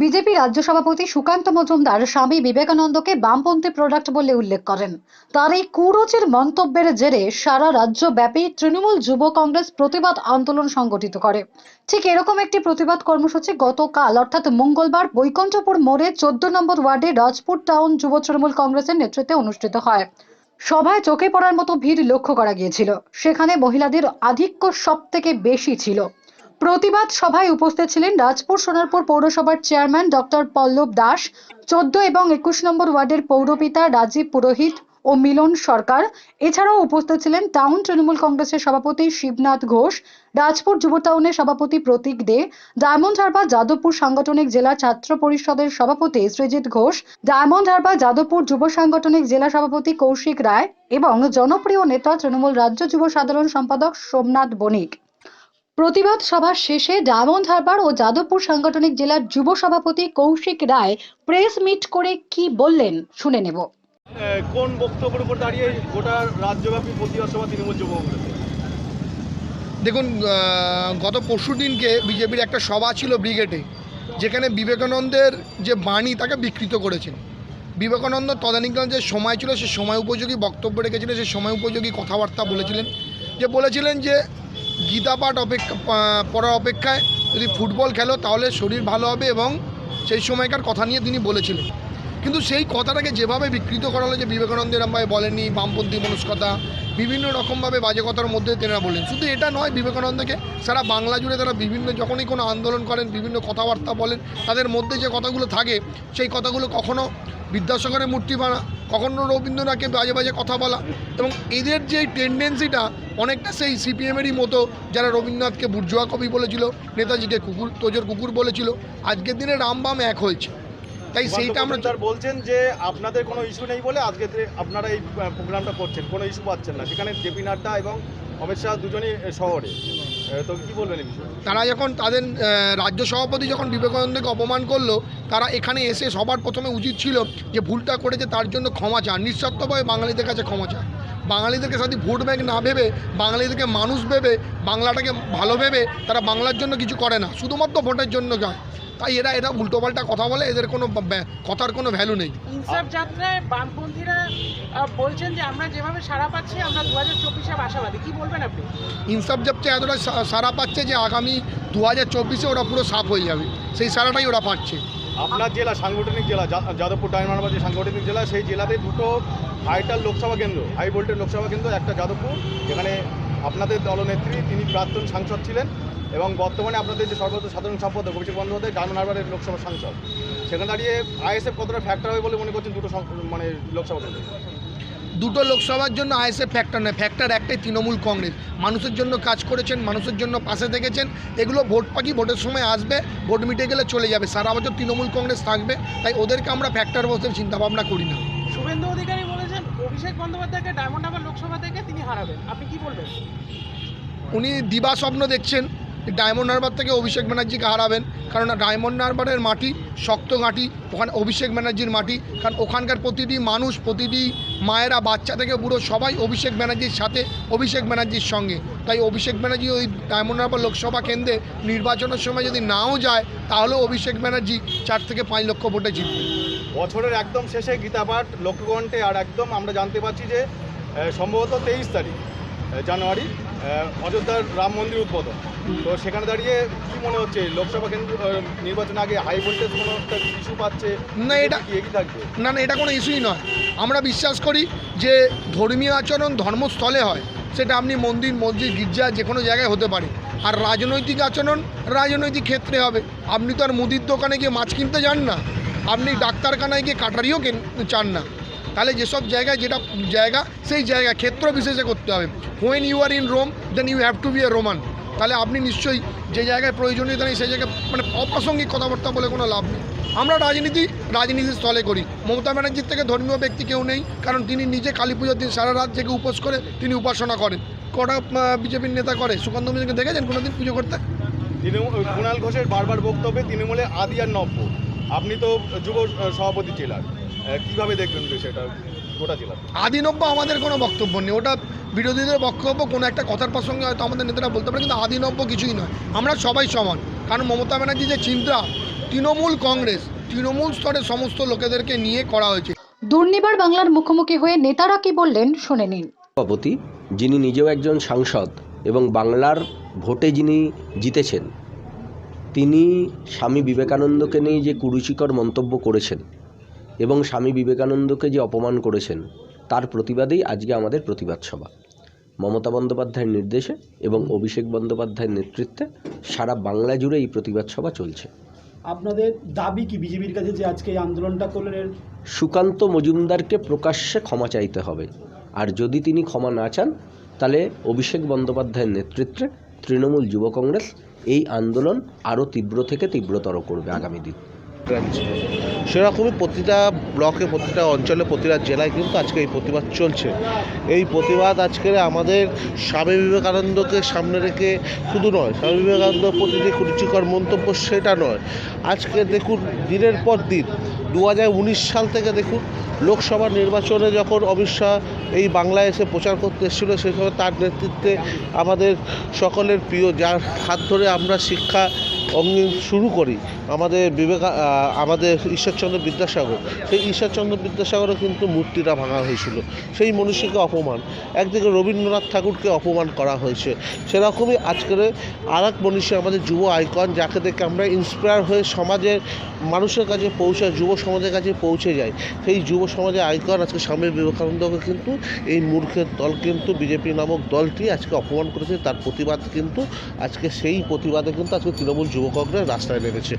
BJP রাজ্য সভাপতি সুকান্ত মজুমদার স্বামী বিবেকানন্দকে বামপন্থী প্রোডাক্ট বলে উল্লেখ করেন। তার এই কুরুচির মন্তব্যের জেরে সারা রাজ্যব্যাপী তৃণমূল যুব কংগ্রেস প্রতিবাদ আন্দোলন সংগঠিত করে। ঠিক এরকম একটি প্রতিবাদ কর্মসূচি গতকাল, অর্থাৎ মঙ্গলবার, বৈকুণ্ঠপুর মোড়ে চোদ্দ নম্বর ওয়ার্ডে রাজপুর টাউন যুব তৃণমূল কংগ্রেসের নেতৃত্বে অনুষ্ঠিত হয়। সভায় চোখে পড়ার মতো ভিড় লক্ষ্য করা গিয়েছিল। সেখানে মহিলাদের আধিক্য সব থেকে বেশি ছিল। প্রতিবাদ সভায় উপস্থিত ছিলেন রাজপুর সোনারপুর পৌরসভার চেয়ারম্যান ডক্টর পল্লব দাস, চোদ্দ এবং একুশ নম্বর ওয়ার্ডের পৌরপিতা রাজীব পুরোহিত ও মিলন সরকার। এছাড়াও উপস্থিত ছিলেন টাউন তৃণমূল কংগ্রেসের সভাপতি শিবনাথ ঘোষ, রাজপুর যুব টাউনের সভাপতি প্রতীক দে, ডায়মন্ড হারবার যাদবপুর সাংগঠনিক জেলা ছাত্র পরিষদের সভাপতি সৃজিত ঘোষ, ডায়মন্ড হারবার যাদবপুর যুব সাংগঠনিক জেলা সভাপতি কৌশিক রায় এবং জনপ্রিয় নেতা তৃণমূল রাজ্য যুব সাধারণ সম্পাদক সোমনাথ বণিক। প্রতিবাদ সভা শেষে ডায়মন্ড হারবার ও যাদবপুর সাংগঠনিক জেলার যুব সভাপতি কৌশিক রায় প্রেস মিট করে কি বললেন শুনে নেব কোন বক্তব্যের উপর দাঁড়িয়ে গোটা রাজ্যব্যাপী প্রতিবাদ সভা তৃণমূল যুব কংগ্রেসের? দেখুন গত পরশু দিনকে বিজেপির একটা সভা ছিল ব্রিগেডে যেখানে বিবেকানন্দের যে বাণী তাকে বিকৃত করেছেন বিবেকানন্দ তদানীকালীন যে সময় ছিল সে সময় উপযোগী বক্তব্য রেখেছিলেন সে সময় উপযোগী কথাবার্তা বলেছিলেন যে বলেছিলেন যে গীতা পাঠ অপেক্ষা পড়ার অপেক্ষায়। যদি ফুটবল খেলো, তাহলে শরীর ভালো হবে এবং সেই সময়কার কথা নিয়ে তিনি বলেছিলেন। কিন্তু সেই কথাটাকে যেভাবে বিকৃত করা হলো যে বিবেকানন্দ এরমভাবে বলেননি, বামপন্থী মনস্কতা, বিভিন্ন রকমভাবে বাজে কথার মধ্যে তেনারা বললেন শুধু এটা নয়, বিবেকানন্দকে সারা বাংলা জুড়ে তারা বিভিন্ন, যখনই কোনো আন্দোলন করেন, বিভিন্ন কথাবার্তা বলেন, তাদের মধ্যে যে কথাগুলো থাকে, সেই কথাগুলো কখনো বিদ্যাসাগরের মূর্তি বানা, কখনো রবীন্দ্রনাথকে বাজে বাজে কথা বলা এবং এদের যে টেন্ডেন্সিটা অনেকটা সেই সিপিএমেরই মতো, যারা রবীন্দ্রনাথকে বুর্জোয়া কবি বলেছিল, নেতাজিকে কুকুর, তোজোর কুকুর বলেছিল, আজকের দিনে রামবাম এক হয়েছে। তাই সেইটা আমরা বলছেন যে আপনাদের কোনো ইস্যু নেই বলে আজকে আপনারা এই প্রোগ্রামটা করছেন। কোনো ইস্যু পাচ্ছেন না। সেখানে জেপি নাড্ডা এবং অমিত শাহ দুজনই শহরে। তো কি বলবেন তারা যখন তাদের রাজ্য সভাপতি যখন বিবেকানন্দকে অপমান করল তারা এখানে এসে সবার প্রথমে উচিত ছিল যে ভুলটা করেছে তার জন্য ক্ষমা চান নিঃস্বার্থভাবে বাঙালিদের কাছে ক্ষমা চান বাঙালিদেরকে সাথে ভোট ব্যাংক না ভেবে বাঙালিদেরকে মানুষ ভেবে বাংলাটাকে ভালো ভেবে তারা বাংলার জন্য কিছু করে না। শুধুমাত্র ভোটের জন্য যায়। তাই এরা এরা উল্টোপাল্টা কথা বলে এদের কোনো ব্যা- কথার কোনো ভ্যালু নেই। ইনসাফ যাত্রায় বামপন্থীরা বলছেন যে আমরা যেভাবে সাড়া পাচ্ছি আমরা দু হাজার চব্বিশে আশাবাদী। কি বলবেন আপনি? ইনসাফ যাচ্ছে এতটা সা- সারা পাচ্ছে যে আগামী দু হাজার চব্বিশে ওরা পুরো সাফ হয়ে যাবে। সেই সারাটাই ওরা পাচ্ছে। আপনার জেলা সাংগঠনিক জেলা যাদবপুর ডায়মন্ড যে সাংগঠনিক জেলা সেই জেলাতে দুটো হাইটাল লোকসভা কেন্দ্র হাই ভোল্টেজ লোকসভা কেন্দ্র একটা যাদবপুর যেখানে আপনাদের দলনেত্রী তিনি প্রাক্তন সাংসদ ছিলেন এবং বর্তমানে আপনাদের যে সর্বোচ্চ সাধারণ সম্পাদক অভিষেক বন্দ্যোপাধ্যায় ডায়মন্ড হারবারের লোকসভা সাংসদ। সেখানে দাঁড়িয়ে আইএসএফ কতটা ফ্যাক্টর হবে বলে মনে করছেন দুটো মানে লোকসভা দুটো লোকসভার জন্য আইএসএফ ফ্যাক্টর নয়। ফ্যাক্টর একটাই তৃণমূল কংগ্রেস। মানুষের জন্য কাজ করেছেন মানুষের জন্য পাশে থেকেছেন এগুলো ভোট পাখি ভোটের সময় আসবে ভোট মিটে গেলে চলে যাবে। সারা বছর তৃণমূল কংগ্রেস থাকবে তাই ওদেরকে আমরা ফ্যাক্টর বসে চিন্তা ভাবনা করি না। শুভেন্দু অধিকারী অভিষেক বন্দ্যোপাধ্যায়কে ডায়মন্ড হারবার লোকসভা থেকে তিনি হারাবেন। আপনি কি বলবেন? উনি দিবা স্বপ্ন দেখছেন, ডায়মন্ড হারবার থেকে অভিষেক ব্যানার্জিকে হারাবেন, কারণ ডায়মন্ড হারবারের মাটি শক্ত ঘাঁটি, ওখানে অভিষেক ব্যানার্জির মাটি, কারণ ওখানকার প্রতিটি মানুষ, প্রতিটি মায়েরা, বাচ্চা থেকে বুড়ো সবাই অভিষেক ব্যানার্জির সাথে, অভিষেক ব্যানার্জির সঙ্গে। তাই অভিষেক ব্যানার্জি ওই ডায়মন্ড হারবার লোকসভা কেন্দ্রে নির্বাচনের সময় যদি নাও যায় তাহলেও অভিষেক ব্যানার্জি চার থেকে পাঁচ লক্ষ ভোটে জিতবে। বছরের একদম শেষে গীতাপাঠ লক্ষ্যকণ্ঠে আর একদম আমরা জানতে পারছি যে সম্ভবত তেইশ তারিখ জানুয়ারি অযোধ্যার রাম মন্দির উদ্বোধন। তো সেখানে দাঁড়িয়ে কি মনে হচ্ছে? লোকসভা কেন্দ্র নির্বাচন আগে হাই ভোল্টেজ কোনো একটা ইস্যু পাচ্ছে? না, এটা- কি এগিয়ে থাকবে? না না এটা কোনো ইস্যুই নয়। আমরা বিশ্বাস করি যে ধর্মীয় আচরণ ধর্মস্থলে হয় সেটা আপনি মন্দির মসজিদ গির্জা যে কোনো জায়গায় হতে পারে। আর রাজনৈতিক আচরণ রাজনৈতিক ক্ষেত্রে হবে। আপনি তো আর মুদির দোকানে গিয়ে মাছ কিনতে যান না। আপনি ডাক্তারখানায় গিয়ে কাটারিও চান না? তাহলে যেসব জায়গায় যেটা জায়গা, সেই জায়গা ক্ষেত্র বিশেষে করতে হবে। When you are in Rome then you have to be a Roman তাহলে আপনি নিশ্চয়ই যে জায়গায় প্রয়োজনীয়তা নেই সেই জায়গায় মানে অপ্রাসঙ্গিক কথাবার্তা বলে কোনো লাভ নেই। আমরা রাজনীতি রাজনীতির স্থলে করি। মমতা ব্যানার্জির থেকে ধর্মীয় ব্যক্তি কেউ নেই কারণ তিনি নিজে কালী পুজোর দিন সারা রাত জেগে উপোস করে তিনি উপাসনা করেন। কটা বিজেপির নেতা করে? সুকান্ত মিশ্রকে দেখেছেন কোনোদিন পুজো করতে? কুণাল ঘোষের বারবার বক্তব্যে তৃণমূলে আদি আর নব্য। আপনি তো যুব সভাপতি আহ, কীভাবে দেখবেন জেলার আদিনব্য আমাদের কোনো বক্তব্য নেই। ওটা বিরোধীদের বক্তব্য কোনো একটা কথার প্রসঙ্গে হয়তো আমাদের নেতারা বলতে পারে কিন্তু আদিনব্য কিছুই নয়। আমরা সবাই সমান। কারণ মমতা ব্যানার্জি যে চিন্তা তৃণমূল কংগ্রেস তৃণমূল স্তরে সমস্ত লোকেদেরকে নিয়ে করা হয়েছে। দুর্নিবার বাংলার মুখোমুখি হয়ে নেতারা কি বললেন শুনে নিন। সভাপতি যিনি নিজেও একজন সাংসদ এবং বাংলার ভোটে যিনি জিতেছেন তিনি স্বামী বিবেকানন্দকে নিয়ে যে কুরুচিকর মন্তব্য করেছেন এবং স্বামী বিবেকানন্দকে যে অপমান করেছেন তার প্রতিবাদেই আজকে আমাদের প্রতিবাদ সভা। মমতা বন্দ্যোপাধ্যায়ের নির্দেশে এবং অভিষেক বন্দ্যোপাধ্যায়ের নেতৃত্বে সারা বাংলা জুড়ে এই প্রতিবাদ সভা চলছে। আপনাদের দাবি কি? বিজেপির কাছে যে আজকে এই আন্দোলনটা করলেন সুকান্ত মজুমদারকে প্রকাশ্যে ক্ষমা চাইতে হবে। আর যদি তিনি ক্ষমা না চান তাহলে অভিষেক বন্দ্যোপাধ্যায়ের নেতৃত্বে তৃণমূল যুব কংগ্রেস এই আন্দোলন আরও তীব্র থেকে তীব্রতর করবে আগামী দিন। রাজ্যে। সেরকমই প্রতিটা ব্লকে, প্রতিটা অঞ্চলে, প্রতিটা জেলায় কিন্তু আজকে এই প্রতিবাদ চলছে। এই প্রতিবাদ আজকে আমাদের স্বামী বিবেকানন্দকে সামনে রেখে শুধু নয়, স্বামী বিবেকানন্দর প্রতি যে কুরুচিকর মন্তব্য সেটা নয়। আজকে দেখুন, দিনের পর দিন দু হাজার উনিশ সাল থেকে দেখুন, লোকসভা নির্বাচনে যখন অমিত শাহ এই বাংলায় এসে প্রচার করতে এসেছিল, সেই সময় তার নেতৃত্বে আমাদের সকলের প্রিয়, যার হাত ধরে আমরা শিক্ষা অঙ্গীন শুরু করি। আমাদের বিবেকা আমাদের ঈশ্বরচন্দ্র বিদ্যাসাগর। সেই ঈশ্বরচন্দ্র বিদ্যাসাগরও কিন্তু মূর্তিটা ভাঙা হয়েছিল। সেই মনীষীকে অপমান, একদিকে রবীন্দ্রনাথ ঠাকুরকে অপমান করা হয়েছে। সেরকমই আজকের আর এক মনীষী, আমাদের যুব আইকন, যাকে দেখে আমরা ইন্সপায়ার হয়ে সমাজের, মানুষের কাছে পৌঁছায়, যুব সমাজের কাছে পৌঁছে যায় সেই যুব সমাজের আইকন আজকে স্বামী বিবেকানন্দকে কিন্তু এই মূর্খের দল কিন্তু, বিজেপি নামক দলটি আজকে অপমান করেছে। তার প্রতিবাদ কিন্তু আজকে সেই প্রতিবাদে কিন্তু আজকে তৃণমূল যুব কংগ্রেস রাস্তায় নেমেছে।